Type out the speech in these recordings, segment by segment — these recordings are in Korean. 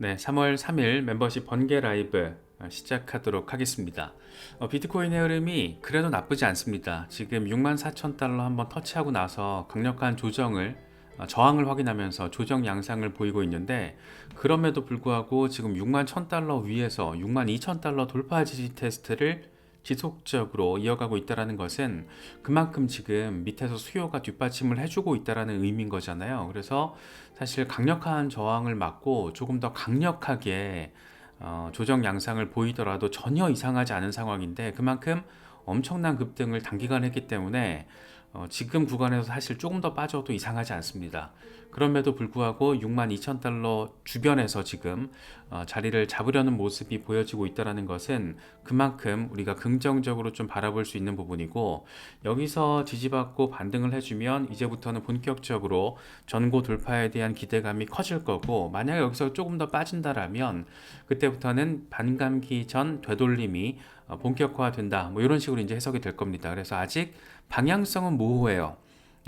네, 3월 3일 멤버십 번개 라이브 어, 시작하도록 하겠습니다. 어, 비트코인의 흐름이 그래도 나쁘지 않습니다. 지금 6만 4천 달러 한번 터치하고 나서 강력한 조정을 어, 저항을 확인하면서 조정 양상을 보이고 있는데 그럼에도 불구하고 지금 6만 1천 달러 위에서 6만 2천 달러 돌파 지지 테스트를 지속적으로 이어가고 있다는 것은 그만큼 지금 밑에서 수요가 뒷받침을 해주고 있다는 의미인 거잖아요. 그래서 사실 강력한 저항을 막고 조금 더 강력하게 어, 조정 양상을 보이더라도 전혀 이상하지 않은 상황인데 그만큼 엄청난 급등을 단기간 했기 때문에 어, 지금 구간에서 사실 조금 더 빠져도 이상하지 않습니다. 그럼에도 불구하고 6만 2천 달러 주변에서 지금 어, 자리를 잡으려는 모습이 보여지고 있다는 것은 그만큼 우리가 긍정적으로 좀 바라볼 수 있는 부분이고 여기서 지지받고 반등을 해주면 이제부터는 본격적으로 전고 돌파에 대한 기대감이 커질 거고 만약에 여기서 조금 더 빠진다라면 그때부터는 반감기 전 되돌림이 어, 본격화된다 뭐 이런 식으로 이제 해석이 될 겁니다. 그래서 아직 방향성은 모호해요.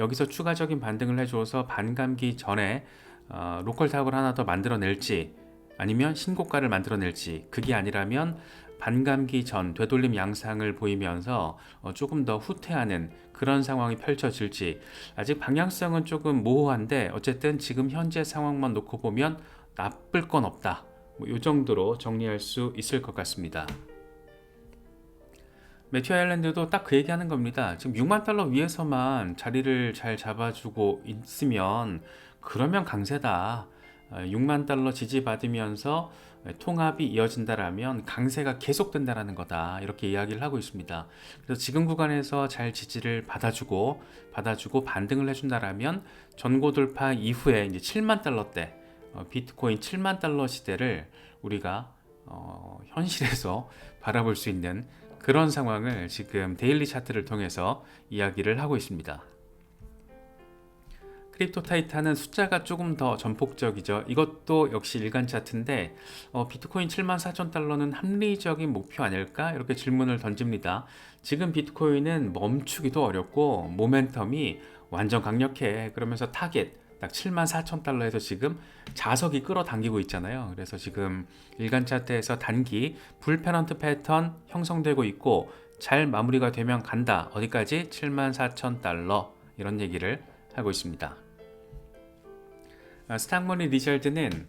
여기서 추가적인 반등을 해줘서 반감기 전에 어, 로컬 탑을 하나 더 만들어낼지 아니면 신고가를 만들어낼지 그게 아니라면 반감기 전 되돌림 양상을 보이면서 어, 조금 더 후퇴하는 그런 상황이 펼쳐질지 아직 방향성은 조금 모호한데 어쨌든 지금 현재 상황만 놓고 보면 나쁠 건 없다. 뭐 이 정도로 정리할 수 있을 것 같습니다. 매튜 아일랜드도 딱 그 얘기 하는 겁니다. 지금 6만 달러 위에서만 자리를 잘 잡아주고 있으면 그러면 강세다. 6만 달러 지지받으면서 통합이 이어진다라면 강세가 계속된다라는 거다. 이렇게 이야기를 하고 있습니다. 그래서 지금 구간에서 잘 지지를 받아주고 받아주고 반등을 해준다라면 전고 돌파 이후에 이제 7만 달러대 어, 비트코인 7만 달러 시대를 우리가 어, 현실에서 바라볼 수 있는 그런 상황을 지금 데일리 차트를 통해서 이야기를 하고 있습니다. 크립토 타이탄은 숫자가 조금 더 전폭적이죠. 이것도 역시 일간 차트인데 어, 비트코인 7만 4천 달러는 합리적인 목표 아닐까? 이렇게 질문을 던집니다. 지금 비트코인은 멈추기도 어렵고 모멘텀이 완전 강력해. 그러면서 타겟 딱 7만 4천 달러에서 지금 자석이 끌어당기고 있잖아요. 그래서 지금 일간 차트에서 단기 불페넌트 패턴 형성되고 있고 잘 마무리가 되면 간다. 어디까지? 7만 4천 달러 이런 얘기를 하고 있습니다. 아, 스탁머니 리절드는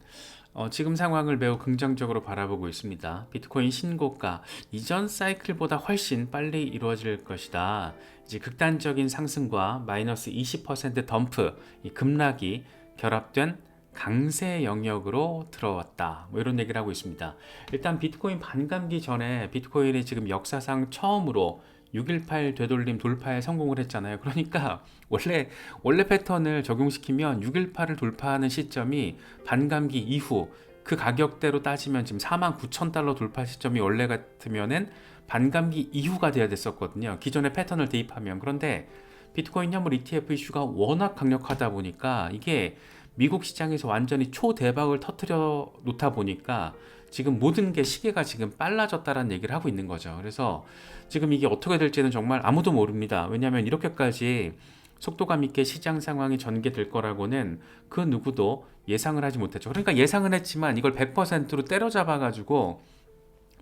어, 지금 상황을 매우 긍정적으로 바라보고 있습니다. 비트코인 신고가 이전 사이클보다 훨씬 빨리 이루어질 것이다. 이제 극단적인 상승과 마이너스 20% 덤프, 이 급락이 결합된 강세 영역으로 들어왔다. 뭐 이런 얘기를 하고 있습니다. 일단 비트코인 반감기 전에 비트코인이 지금 역사상 처음으로 618 되돌림 돌파에 성공을 했잖아요. 그러니까 원래 원래 패턴을 적용시키면 618을 돌파하는 시점이 반감기 이후 그 가격대로 따지면 지금 4만 9천 달러 돌파 시점이 원래 같으면은 반감기 이후가 돼야 됐었거든요. 기존의 패턴을 대입하면 그런데 비트코인 현물 ETF 이슈가 워낙 강력하다 보니까 이게 미국 시장에서 완전히 초대박을 터트려 놓다 보니까 지금 모든 게 시계가 지금 빨라졌다라는 얘기를 하고 있는 거죠. 그래서 지금 이게 어떻게 될지는 정말 아무도 모릅니다. 왜냐하면 이렇게까지 속도감 있게 시장 상황이 전개될 거라고는 그 누구도 예상을 하지 못했죠. 그러니까 예상은 했지만 이걸 100%로 때려잡아 가지고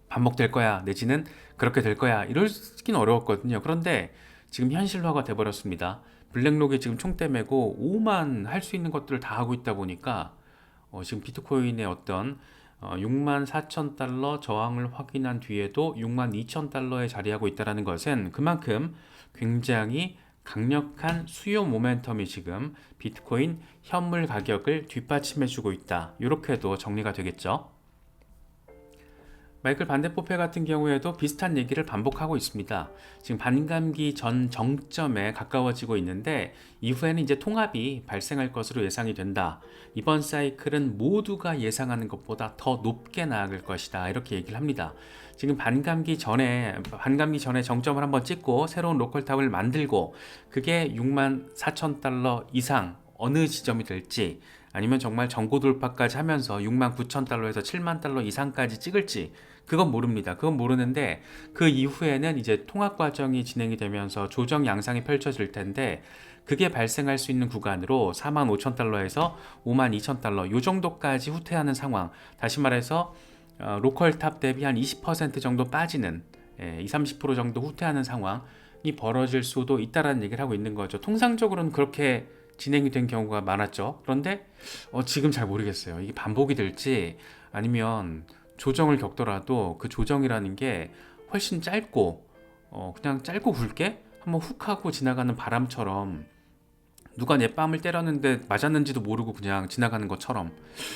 반복될 거야 내지는 그렇게 될 거야 이럴긴 어려웠거든요. 그런데 지금 현실화가 돼버렸습니다. 블랙록이 지금 총대 매고 5만 할 수 있는 것들을 다 하고 있다 보니까 어, 지금 비트코인의 어떤 어, 6만 4천 달러 저항을 확인한 뒤에도 6만 2천 달러에 자리하고 있다는 것은 그만큼 굉장히 강력한 수요 모멘텀이 지금 비트코인 현물 가격을 뒷받침해주고 있다. 이렇게도 정리가 되겠죠. 마이클 반대포페 같은 경우에도 비슷한 얘기를 반복하고 있습니다. 지금 반감기 전 정점에 가까워지고 있는데 이후에는 이제 통합이 발생할 것으로 예상이 된다. 이번 사이클은 모두가 예상하는 것보다 더 높게 나아갈 것이다. 이렇게 얘기를 합니다. 지금 반감기 전에 반감기 전에 정점을 한번 찍고 새로운 로컬 탑을 만들고 그게 6만 4천 달러 이상 어느 지점이 될지 아니면 정말 전고 돌파까지 하면서 6만 9천 달러에서 7만 달러 이상까지 찍을지 그건 모릅니다. 그건 모르는데 그 이후에는 이제 통합 과정이 진행이 되면서 조정 양상이 펼쳐질 텐데 그게 발생할 수 있는 구간으로 4만 5천 달러에서 5만 2천 달러 요 정도까지 후퇴하는 상황. 다시 말해서 어, 로컬 탑 대비 한 20% 정도 빠지는 예, 20, 30% 정도 후퇴하는 상황이 벌어질 수도 있다라는 얘기를 하고 있는 거죠. 통상적으로는 그렇게 진행이 된 경우가 많았죠. 그런데 어, 지금 잘 모르겠어요. 이게 반복이 될지 아니면 조정을 겪더라도 그 조정이라는 게 훨씬 짧고 어, 그냥 짧고 굵게 한번 훅 하고 지나가는 바람처럼 누가 내 뺨을 때렸는데 맞았는지도 모르고 그냥 지나가는 것처럼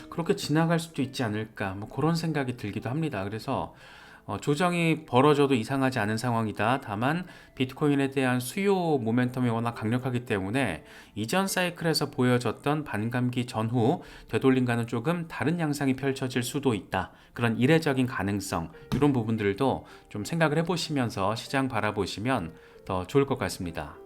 그렇게 지나갈 수도 있지 않을까 뭐 그런 생각이 들기도 합니다. 그래서 어, 조정이 벌어져도 이상하지 않은 상황이다. 다만 비트코인에 대한 수요 모멘텀이 워낙 강력하기 때문에 이전 사이클에서 보여졌던 반감기 전후 되돌림과는 조금 다른 양상이 펼쳐질 수도 있다. 그런 이례적인 가능성 이런 부분들도 좀 생각을 해보시면서 시장 바라보시면 더 좋을 것 같습니다.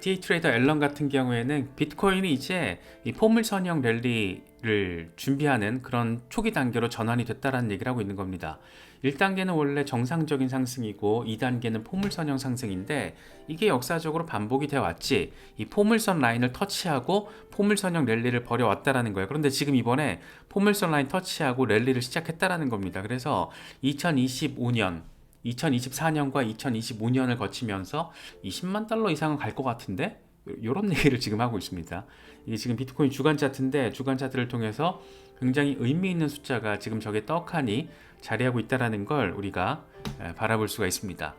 티 트레이더 앨런 같은 경우에는 비트코인이 이제 이 포물 선형 랠리를 준비하는 그런 초기 단계로 전환이 됐다라는 얘기를 하고 있는 겁니다. 1단계는 원래 정상적인 상승이고 2단계는 포물선형 상승인데 이게 역사적으로 반복이 되어 왔지 이 포물선 라인을 터치하고 포물선형 랠리를 벌여왔다라는 거예요. 그런데 지금 이번에 포물선 라인 터치하고 랠리를 시작했다라는 겁니다. 그래서 2025년 2024년과 2025년을 거치면서 20만 달러 이상은 갈 것 같은데 이런 얘기를 지금 하고 있습니다. 이게 지금 비트코인 주간 차트인데 주간 차트를 통해서 굉장히 의미 있는 숫자가 지금 저게 떡하니 자리하고 있다라는 걸 우리가 바라볼 수가 있습니다.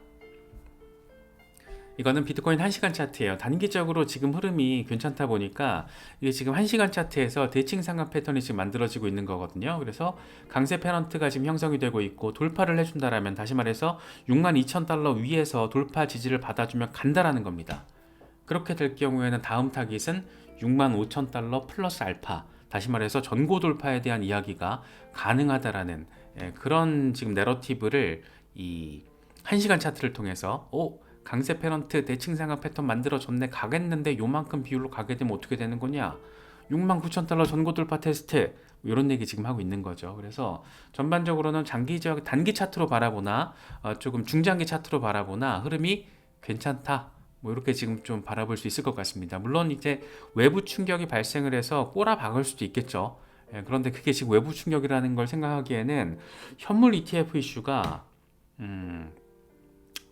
이거는 비트코인 1시간 차트예요. 단기적으로 지금 흐름이 괜찮다 보니까 이게 지금 1시간 차트에서 대칭 상각 패턴이 지금 만들어지고 있는 거거든요. 그래서 강세 페넌트가 지금 형성이 되고 있고 돌파를 해준다라면 다시 말해서 6만 2천 달러 위에서 돌파 지지를 받아주면 간다라는 겁니다. 그렇게 될 경우에는 다음 타깃은 6만 5천 달러 플러스 알파 다시 말해서 전고 돌파에 대한 이야기가 가능하다라는 예, 그런 지금 내러티브를 이 1시간 차트를 통해서 오 강세 페런트 대칭 상각 패턴 만들어졌네 가겠는데 요만큼 비율로 가게 되면 어떻게 되는 거냐 6만 9천 달러 전고 돌파 테스트 이런 얘기 지금 하고 있는 거죠. 그래서 전반적으로는 장기적 단기 차트로 바라보나 어, 조금 중장기 차트로 바라보나 흐름이 괜찮다. 뭐 이렇게 지금 좀 바라볼 수 있을 것 같습니다. 물론 이제 외부 충격이 발생을 해서 꼬라 박을 수도 있겠죠. 예, 그런데 그게 지금 외부 충격이라는 걸 생각하기에는 현물 ETF 이슈가 음,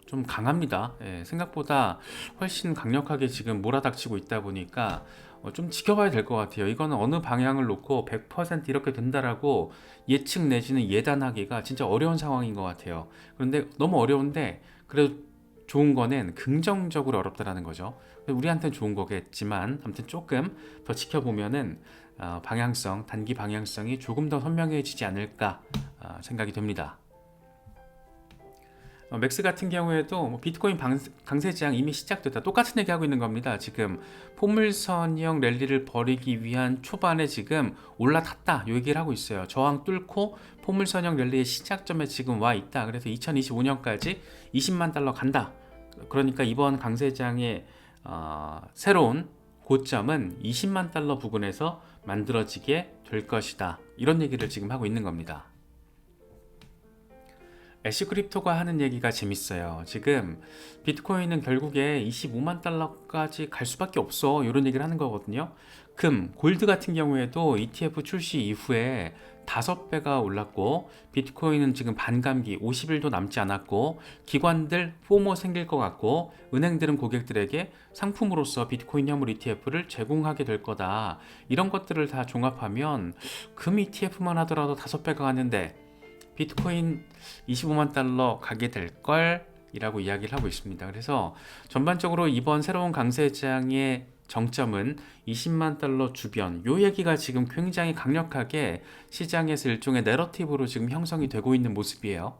좀 강합니다. 예, 생각보다 훨씬 강력하게 지금 몰아닥치고 있다 보니까 어, 좀 지켜봐야 될 것 같아요. 이거는 어느 방향을 놓고 100% 이렇게 된다라고 예측 내지는 예단하기가 진짜 어려운 상황인 것 같아요. 그런데 너무 어려운데 그래도 좋은 거는 긍정적으로 어렵다라는 거죠. 우리한테는 좋은 거겠지만 아무튼 조금 더 지켜보면은 어, 방향성, 단기 방향성이 조금 더 선명해지지 않을까 어, 생각이 됩니다. 어, 맥스 같은 경우에도 뭐 비트코인 방, 강세장 이미 시작됐다. 똑같은 얘기 하고 있는 겁니다. 지금 포물선형 랠리를 벌이기 위한 초반에 지금 올라탔다. 요 얘기를 하고 있어요. 저항 뚫고 포물선형 랠리의 시작점에 지금 와 있다. 그래서 2025년까지 20만 달러 간다. 그러니까 이번 강세장의 어, 새로운 고점은 20만 달러 부근에서 만들어지게 될 것이다. 이런 얘기를 지금 하고 있는 겁니다. 애쉬크립토가 하는 얘기가 재밌어요. 지금 비트코인은 결국에 25만 달러까지 갈 수밖에 없어. 이런 얘기를 하는 거거든요. 금, 골드 같은 경우에도 ETF 출시 이후에 5배가 올랐고 비트코인은 지금 반감기 50일도 남지 않았고 기관들 포모 생길 것 같고 은행들은 고객들에게 상품으로서 비트코인 현물 ETF를 제공하게 될 거다. 이런 것들을 다 종합하면 금 ETF만 하더라도 5배가 가는데 비트코인 25만 달러 가게 될 걸 이라고 이야기를 하고 있습니다. 그래서 전반적으로 이번 새로운 강세장의 정점은 20만 달러 주변 요 얘기가 지금 굉장히 강력하게 시장에서 일종의 내러티브로 지금 형성이 되고 있는 모습이에요.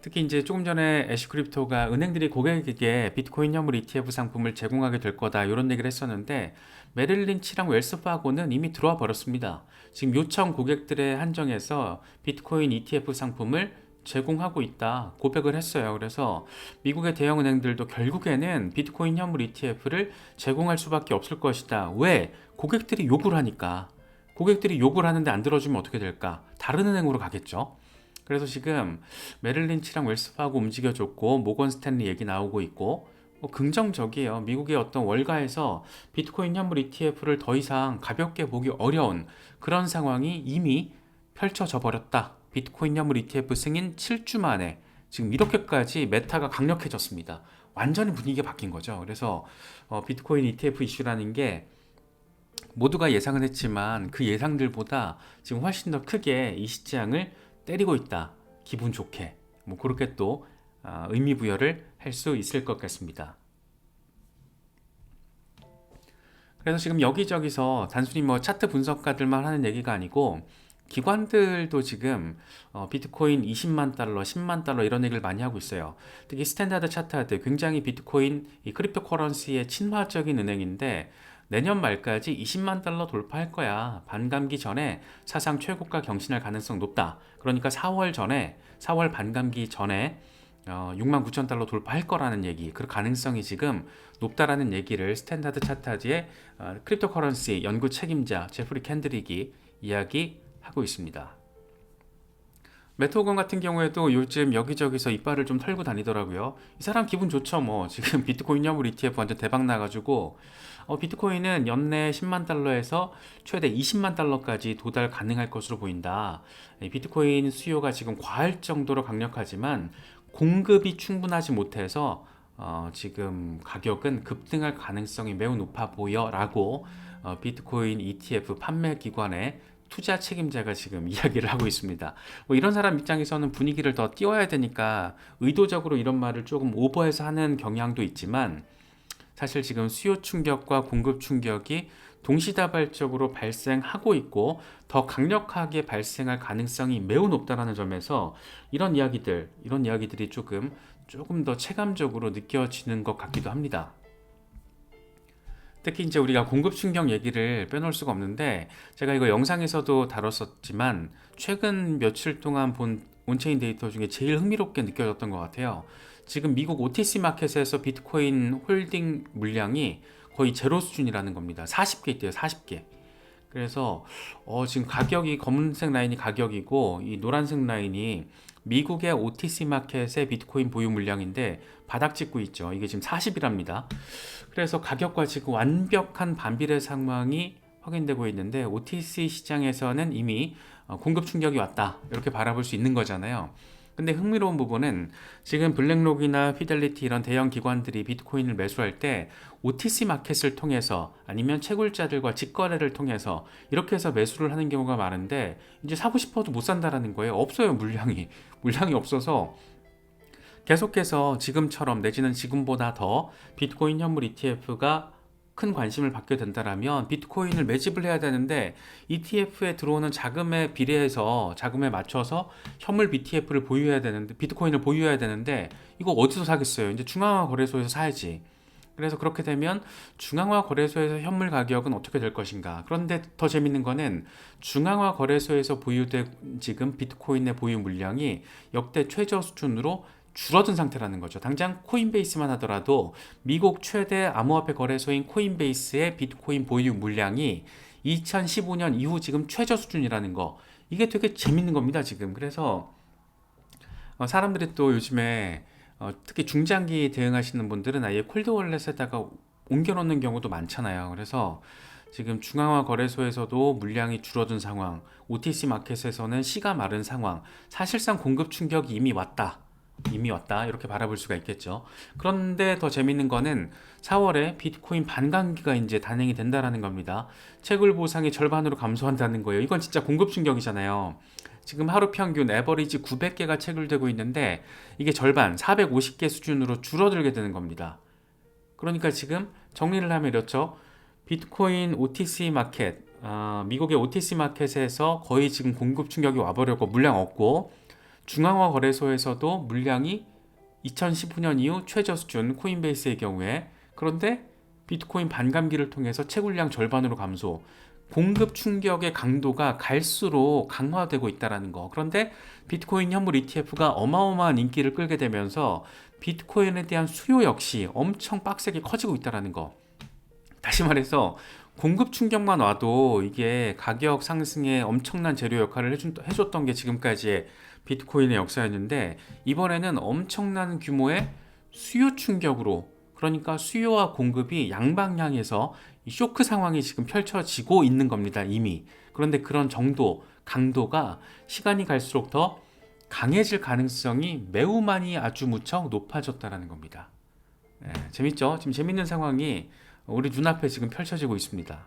특히 이제 조금 전에 애쉬크립토가 은행들이 고객에게 비트코인 현물 ETF 상품을 제공하게 될 거다 이런 얘기를 했었는데 메릴 린치랑 웰스파고는 이미 들어와 버렸습니다. 지금 요청 고객들의 한정에서 비트코인 ETF 상품을 제공하고 있다 고백을 했어요. 그래서 미국의 대형 은행들도 결국에는 비트코인 현물 ETF를 제공할 수밖에 없을 것이다. 왜? 고객들이 요구를 하니까. 고객들이 요구를 하는데 안 들어주면 어떻게 될까? 다른 은행으로 가겠죠. 그래서 지금 메릴린치랑 웰스파고 움직여줬고 모건 스탠리 얘기 나오고 있고 뭐 긍정적이에요. 미국의 어떤 월가에서 비트코인 현물 ETF를 더 이상 가볍게 보기 어려운 그런 상황이 이미 펼쳐져 버렸다. 비트코인 현물 ETF 승인 7주 만에 지금 이렇게까지 메타가 강력해졌습니다. 완전히 분위기가 바뀐 거죠. 그래서 어, 비트코인 ETF 이슈라는 게 모두가 예상은 했지만 그 예상들보다 지금 훨씬 더 크게 이 시장을 때리고 있다. 기분 좋게 뭐 그렇게 또 아, 의미 부여를 할 수 있을 것 같습니다. 그래서 지금 여기저기서 단순히 뭐 차트 분석가들만 하는 얘기가 아니고 기관들도 지금 어, 비트코인 20만 달러, 10만 달러 이런 얘기를 많이 하고 있어요. 특히 스탠다드 차트하드 굉장히 비트코인 이 크립토 커런시의 친화적인 은행인데 내년 말까지 20만 달러 돌파할 거야. 반감기 전에 사상 최고가 경신할 가능성 높다. 그러니까 4월 전에 4월 반감기 전에 어, 6만 9천 달러 돌파할 거라는 얘기, 그 가능성이 지금 높다라는 얘기를 스탠다드 차트하드의 어, 크립토 커런시 연구 책임자 제프리 캔드릭이 이야기하고 있습니다. 메토건 같은 경우에도 요즘 여기저기서 이빨을 좀 털고 다니더라고요. 이 사람 기분 좋죠, 뭐. 지금 비트코인 현물 ETF 완전 대박 나가지고, 어, 비트코인은 연내 10만 달러에서 최대 20만 달러까지 도달 가능할 것으로 보인다. 이 비트코인 수요가 지금 과할 정도로 강력하지만 공급이 충분하지 못해서 어, 지금 가격은 급등할 가능성이 매우 높아 보여 라고 어, 비트코인 ETF 판매 기관의 투자 책임자가 지금 이야기를 하고 있습니다. 뭐 이런 사람 입장에서는 분위기를 더 띄워야 되니까 의도적으로 이런 말을 조금 오버해서 하는 경향도 있지만 사실 지금 수요 충격과 공급 충격이 동시다발적으로 발생하고 있고 더 강력하게 발생할 가능성이 매우 높다라는 점에서 이런 이야기들, 이런 이야기들이 조금 조금 더 체감적으로 느껴지는 것 같기도 합니다. 특히 이제 우리가 공급 충격 얘기를 빼놓을 수가 없는데 제가 이거 영상에서도 다뤘었지만 최근 며칠 동안 본 온체인 데이터 중에 제일 흥미롭게 느껴졌던 것 같아요. 지금 미국 OTC 마켓에서 비트코인 홀딩 물량이 거의 제로 수준이라는 겁니다. 40개 있대요, 40개. 그래서 어, 지금 가격이 검은색 라인이 가격이고 이 노란색 라인이 미국의 OTC 마켓의 비트코인 보유 물량인데 바닥 찍고 있죠. 이게 지금 40이랍니다. 그래서 가격과 지금 완벽한 반비례 상황이 확인되고 있는데 OTC 시장에서는 이미 어, 공급 충격이 왔다. 이렇게 바라볼 수 있는 거잖아요. 근데 흥미로운 부분은 지금 블랙록이나 피델리티 이런 대형 기관들이 비트코인을 매수할 때 OTC 마켓을 통해서 아니면 채굴자들과 직거래를 통해서 이렇게 해서 매수를 하는 경우가 많은데 이제 사고 싶어도 못 산다라는 거예요. 없어요, 물량이. 물량이 없어서 계속해서 지금처럼 내지는 지금보다 더 비트코인 현물 ETF가 큰 관심을 받게 된다라면 비트코인을 매집을 해야 되는데 ETF에 들어오는 자금에 비례해서 자금에 맞춰서 현물 BTF를 보유해야 되는데 비트코인을 보유해야 되는데 이거 어디서 사겠어요? 이제 중앙화 거래소에서 사야지. 그래서 그렇게 되면 중앙화 거래소에서 현물 가격은 어떻게 될 것인가? 그런데 더 재밌는 거는 중앙화 거래소에서 보유된 지금 비트코인의 보유 물량이 역대 최저 수준으로 줄어든 상태라는 거죠. 당장 코인베이스만 하더라도 미국 최대 암호화폐 거래소인 코인베이스의 비트코인 보유 물량이 2015년 이후 지금 최저 수준이라는 거. 이게 되게 재밌는 겁니다, 지금. 그래서 어, 사람들이 또 요즘에 어, 특히 중장기 대응하시는 분들은 아예 콜드 월렛에다가 옮겨놓는 경우도 많잖아요. 그래서 지금 중앙화 거래소에서도 물량이 줄어든 상황, OTC 마켓에서는 시가 마른 상황, 사실상 공급 충격이 이미 왔다. 이미 왔다 이렇게 바라볼 수가 있겠죠. 그런데 더 재밌는 거는 4월에 비트코인 반감기가 이제 단행이 된다라는 겁니다. 채굴 보상이 절반으로 감소한다는 거예요. 이건 진짜 공급 충격이잖아요. 지금 하루 평균 에버리지 900개가 채굴되고 있는데 이게 절반 450개 수준으로 줄어들게 되는 겁니다. 그러니까 지금 정리를 하면 이렇죠. 비트코인 OTC 마켓, 어, 미국의 OTC 마켓에서 거의 지금 공급 충격이 와버렸고 물량 없고 중앙화 거래소에서도 물량이 2019년 이후 최저 수준 코인베이스의 경우에 그런데 비트코인 반감기를 통해서 채굴량 절반으로 감소 공급 충격의 강도가 갈수록 강화되고 있다라는 거. 그런데 비트코인 현물 ETF가 어마어마한 인기를 끌게 되면서 비트코인에 대한 수요 역시 엄청 빡세게 커지고 있다라는 거. 다시 말해서 공급 충격만 와도 이게 가격 상승에 엄청난 재료 역할을 해준, 해줬던 게 지금까지의 비트코인의 역사였는데 이번에는 엄청난 규모의 수요 충격으로 그러니까 수요와 공급이 양방향에서 이 쇼크 상황이 지금 펼쳐지고 있는 겁니다 이미. 그런데 그런 정도 강도가 시간이 갈수록 더 강해질 가능성이 매우 많이 아주 무척 높아졌다라는 겁니다. 네, 재밌죠? 지금 재밌는 상황이 우리 눈앞에 지금 펼쳐지고 있습니다.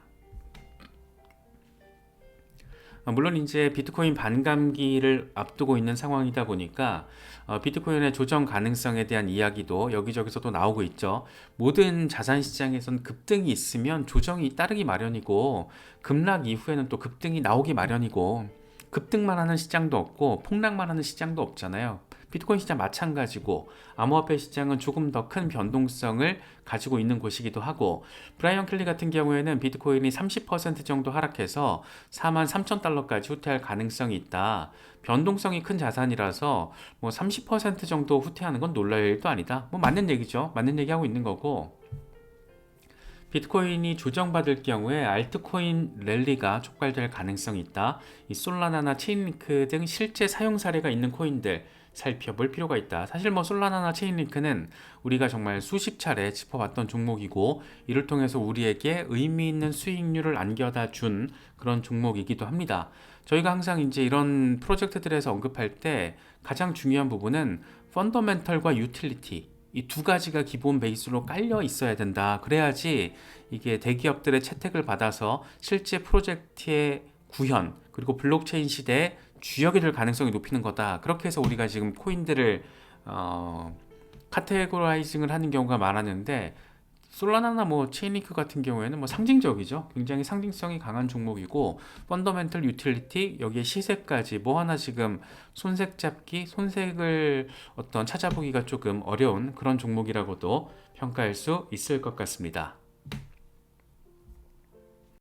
어, 물론 이제 비트코인 반감기를 앞두고 있는 상황이다 보니까 어, 비트코인의 조정 가능성에 대한 이야기도 여기저기서도 나오고 있죠. 모든 자산 시장에선 급등이 있으면 조정이 따르기 마련이고 급락 이후에는 또 급등이 나오기 마련이고 급등만 하는 시장도 없고 폭락만 하는 시장도 없잖아요. 비트코인 시장 마찬가지고 암호화폐 시장은 조금 더 큰 변동성을 가지고 있는 곳이기도 하고 브라이언 클리 같은 경우에는 비트코인이 30% 정도 하락해서 4만 3천 달러까지 후퇴할 가능성이 있다. 변동성이 큰 자산이라서 뭐 30% 정도 후퇴하는 건 놀랄 일도 아니다. 뭐 맞는 얘기죠. 맞는 얘기하고 있는 거고 비트코인이 조정받을 경우에 알트코인 랠리가 촉발될 가능성이 있다. 이 솔라나나 체인링크 등 실제 사용 사례가 있는 코인들 살펴볼 필요가 있다. 사실 뭐 솔라나나 체인링크는 우리가 정말 수십 차례 짚어봤던 종목이고 이를 통해서 우리에게 의미 있는 수익률을 안겨다 준 그런 종목이기도 합니다. 저희가 항상 이제 이런 프로젝트들에서 언급할 때 가장 중요한 부분은 펀더멘털과 유틸리티 이 두 가지가 기본 베이스로 깔려 있어야 된다. 그래야지 이게 대기업들의 채택을 받아서 실제 프로젝트의 구현 그리고 블록체인 시대에 주역이 될 가능성이 높이는 거다. 그렇게 해서 우리가 지금 코인들을 어, 카테고라이징을 하는 경우가 많았는데 솔라나나 뭐 체인리크 같은 경우에는 뭐 상징적이죠. 굉장히 상징성이 강한 종목이고 펀더멘털 유틸리티 여기에 시세까지 뭐 하나 지금 손색 잡기, 손색을 어떤 찾아보기가 조금 어려운 그런 종목이라고도 평가할 수 있을 것 같습니다.